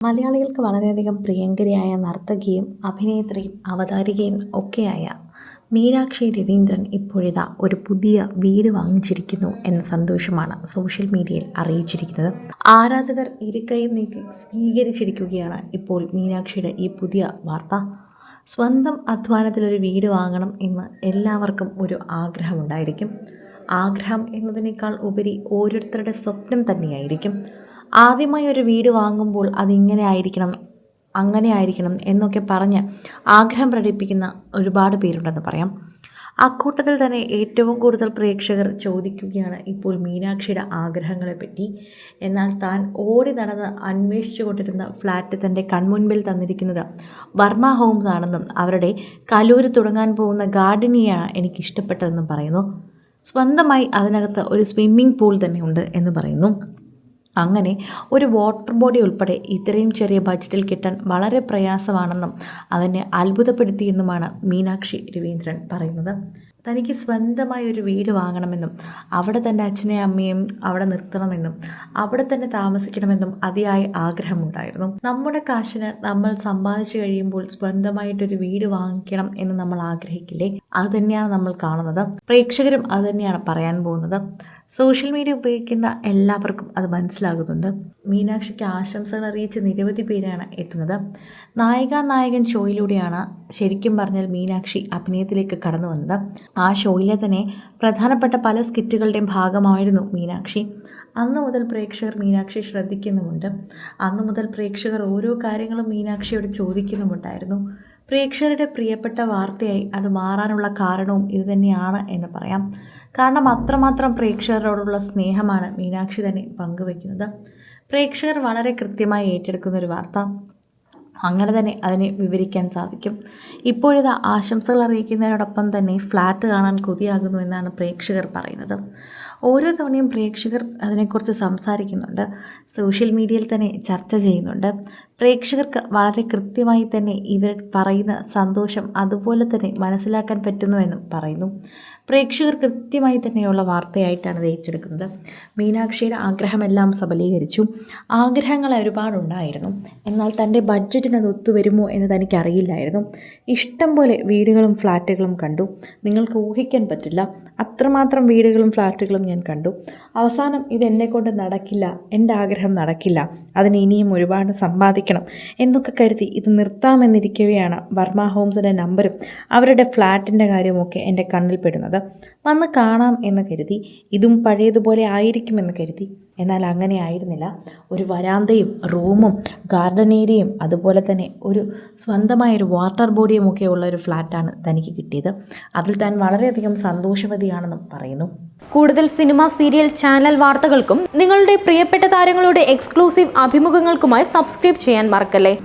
മലയാളികൾക്ക് വളരെയധികം പ്രിയങ്കരിയായ നർത്തകിയും അഭിനേത്രിയും അവതാരികയും ഒക്കെയായ മീനാക്ഷി രവീന്ദ്രൻ ഇപ്പോഴിതാ ഒരു പുതിയ വീട് വാങ്ങിച്ചിരിക്കുന്നു എന്ന സന്തോഷമാണ് സോഷ്യൽ മീഡിയയിൽ അറിയിച്ചിരിക്കുന്നത്. ആരാധകർ ഇരുകൈയും നീക്കി സ്വീകരിച്ചിരിക്കുകയാണ് ഇപ്പോൾ മീനാക്ഷിയുടെ ഈ പുതിയ വാർത്ത. സ്വന്തം അധ്വാനത്തിലൊരു വീട് വാങ്ങണം എന്ന് എല്ലാവർക്കും ഒരു ആഗ്രഹമുണ്ടായിരിക്കും. ആഗ്രഹം എന്നതിനേക്കാൾ ഉപരി ഓരോരുത്തരുടെ സ്വപ്നം തന്നെയായിരിക്കും. ആദ്യമായി ഒരു വീട് വാങ്ങുമ്പോൾ അതിങ്ങനെ ആയിരിക്കണം അങ്ങനെ ആയിരിക്കണം എന്നൊക്കെ പറഞ്ഞ് ആഗ്രഹം പ്രകടിപ്പിക്കുന്ന ഒരുപാട് പേരുണ്ടെന്ന് പറയാം. അക്കൂട്ടത്തിൽ തന്നെ ഏറ്റവും കൂടുതൽ പ്രേക്ഷകർ ചോദിക്കുകയാണ് ഇപ്പോൾ മീനാക്ഷിയുടെ ആഗ്രഹങ്ങളെപ്പറ്റി. എന്നാൽ താൻ ഓടി നടന്ന് അന്വേഷിച്ചു കൊണ്ടിരുന്ന ഫ്ലാറ്റ് തന്റെ കൺമുൻപിൽ തന്നിരിക്കുന്നത് വർമ്മ ഹോംസ് ആണെന്നും അവരുടെ കലൂര് തുടങ്ങാൻ പോകുന്ന ഗാർഡനിയാണ് എനിക്ക് ഇഷ്ടപ്പെട്ടതെന്നും പറയുന്നു. സ്വന്തമായി അതിനകത്ത് ഒരു സ്വിമ്മിംഗ് പൂൾ തന്നെ ഉണ്ട് എന്ന് പറയുന്നു. അങ്ങനെ ഒരു വാട്ടർ ബോഡി ഉൾപ്പെടെ ഇത്രയും ചെറിയ ബഡ്ജറ്റിൽ കിട്ടാൻ വളരെ പ്രയാസമാണെന്നും അതിനെ അത്ഭുതപ്പെടുത്തിയെന്നുമാണ് മീനാക്ഷി രവീന്ദ്രൻ പറയുന്നത്. തനിക്ക് സ്വന്തമായി ഒരു വീട് വാങ്ങണമെന്നും അവിടെ തന്റെ അച്ഛനെയും അമ്മയും അവിടെ നിർത്തണമെന്നും അവിടെ തന്നെ താമസിക്കണമെന്നും അതിയായ ആഗ്രഹമുണ്ടായിരുന്നു. നമ്മുടെ കാശിന് നമ്മൾ സമ്പാദിച്ചു കഴിയുമ്പോൾ സ്വന്തമായിട്ടൊരു വീട് വാങ്ങിക്കണം എന്ന് നമ്മൾ ആഗ്രഹിക്കില്ലേ? അത് തന്നെയാണ് നമ്മൾ കാണുന്നത്. പ്രേക്ഷകരും അത് തന്നെയാണ് പറയാൻ പോകുന്നത്. സോഷ്യൽ മീഡിയ ഉപയോഗിക്കുന്ന എല്ലാവർക്കും അത് മനസ്സിലാകുന്നുണ്ട്. മീനാക്ഷിക്ക് ആശംസകൾ അറിയിച്ച് നിരവധി പേരാണ് എത്തുന്നത്. നായിക നായകൻ ഷോയിലൂടെയാണ് ശരിക്കും പറഞ്ഞാൽ മീനാക്ഷി അഭിനയത്തിലേക്ക് കടന്നു വന്നത്. ആ ഷോയിലെ തന്നെ പ്രധാനപ്പെട്ട പല സ്കിറ്റുകളുടെയും ഭാഗമായിരുന്നു മീനാക്ഷി. അന്ന് മുതൽ പ്രേക്ഷകർ മീനാക്ഷി ശ്രദ്ധിക്കുന്നുമുണ്ട്. അന്ന് മുതൽ പ്രേക്ഷകർ ഓരോ കാര്യങ്ങളും മീനാക്ഷിയോട് ചോദിക്കുന്നുമുണ്ടായിരുന്നു. പ്രേക്ഷകരുടെ പ്രിയപ്പെട്ട വാർത്തയായി അത് മാറാനുള്ള കാരണവും ഇതുതന്നെയാണ് എന്ന് പറയാം. കാരണം അത്രമാത്രം പ്രേക്ഷകരോടുള്ള സ്നേഹമാണ് മീനാക്ഷി തന്നെ പങ്കുവെക്കുന്നത്. പ്രേക്ഷകർ വളരെ കൃത്യമായി ഏറ്റെടുക്കുന്ന ഒരു വാർത്ത. അങ്ങനെ തന്നെ അതിനെ വിവരിക്കാൻ സാധിക്കും. ഇപ്പോഴിത് ആശംസകൾ അറിയിക്കുന്നതിനോടൊപ്പം തന്നെ ഫ്ലാറ്റ് കാണാൻ കൊതിയാകുന്നു എന്നാണ് പ്രേക്ഷകർ പറയുന്നത്. ഓരോ തവണയും പ്രേക്ഷകർ അതിനെക്കുറിച്ച് സംസാരിക്കുന്നുണ്ട്. സോഷ്യൽ മീഡിയയിൽ തന്നെ ചർച്ച ചെയ്യുന്നുണ്ട്. പ്രേക്ഷകർക്ക് വളരെ കൃത്യമായി തന്നെ ഇവർ പറയുന്ന സന്തോഷം അതുപോലെ തന്നെ മനസ്സിലാക്കാൻ പറ്റുന്നുവെന്നും പറയുന്നു. പ്രേക്ഷകർ കൃത്യമായി തന്നെയുള്ള വാർത്തയായിട്ടാണ് ഇത് ഏറ്റെടുക്കുന്നത്. മീനാക്ഷിയുടെ ആഗ്രഹമെല്ലാം സബലീകരിച്ചു. ആഗ്രഹങ്ങൾ ഒരുപാടുണ്ടായിരുന്നു. എന്നാൽ തന്റെ ബഡ്ജറ്റിന് അത് ഒത്തുവരുമോ എന്ന് തനിക്കറിയില്ലായിരുന്നു. ഇഷ്ടം പോലെ വീടുകളും ഫ്ലാറ്റുകളും കണ്ടു. നിങ്ങൾക്ക് ഊഹിക്കാൻ പറ്റില്ല. അത്രമാത്രം വീടുകളും ഫ്ലാറ്റുകളും ഞാൻ കണ്ടു. അവസാനം ഇത് എന്നെക്കൊണ്ട് നടക്കില്ല. എന്റെ ആഗ്രഹം നടക്കില്ല. അതിന് ഇനിയും ഒരുപാട് സമ്പാദിക്കണം. എന്നൊക്കെ കരുതി ഇത് നിർത്താമെന്നിരിക്കുകയാണ് വർമ്മ ഹോംസിന്റെ നമ്പറും അവരുടെ ഫ്ലാറ്റിന്റെ കാര്യമൊക്കെ എന്റെ കണ്ണിൽ പെടുന്നത്. വന്ന് കാണാം എന്ന് കരുതി. ഇതും പഴയതുപോലെ ആയിരിക്കുമെന്ന് കരുതി. എന്നാൽ അങ്ങനെ ആയിരുന്നില്ല. ഒരു വരാന്തയും റൂമും ഗാർഡൻ ഏരിയയും അതുപോലെ തന്നെ ഒരു സ്വന്തമായൊരു വാട്ടർ ബോഡിയും ഒക്കെ ഉള്ള ഒരു ഫ്ലാറ്റാണ് തനിക്ക് കിട്ടിയത്. അതിൽ താൻ വളരെയധികം സന്തോഷവതിയാണെന്നും പറയുന്നു. കൂടുതൽ സിനിമ സീരിയൽ ചാനൽ വാർത്തകൾക്കും നിങ്ങളുടെ പ്രിയപ്പെട്ട താരങ്ങളുടെ എക്സ്ക്ലൂസീവ് അഭിമുഖങ്ങൾക്കുമായി സബ്സ്ക്രൈബ് ചെയ്യാൻ മറക്കല്ലേ?